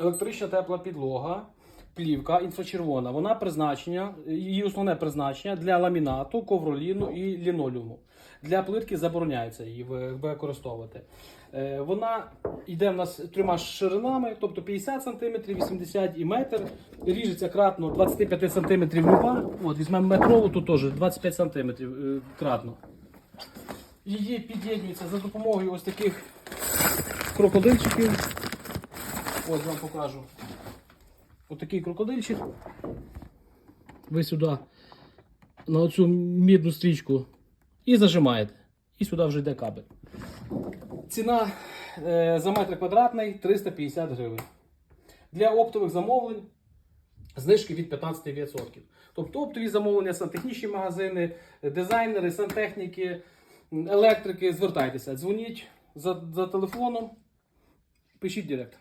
електрична тепла підлога, плівка інфрачервона. Вона призначення, її основне призначення для ламінату, ковроліну і лінолеуму. Для плитки забороняється її використовувати. Е, Вона йде в нас трьома ширинами, тобто 50 см, 80 і метр. Ріжеться кратно 25 см люба. От, візьмемо метрову, тут теж 25 см е, кратно. Її під'єднується за допомогою ось таких крокодильчиків. Ось вам покажу. Отакий крокодильчик. Ви сюди на оцю мідну стрічку і зажимаєте. І сюди вже йде кабель. Ціна е, за метр квадратний 350 гривень. Для оптових замовлень знижки від 15%. Тобто оптові замовлення, сантехнічні магазини, дизайнери, сантехніки, електрики, звертайтеся, дзвоніть за, за телефоном, пишіть директ.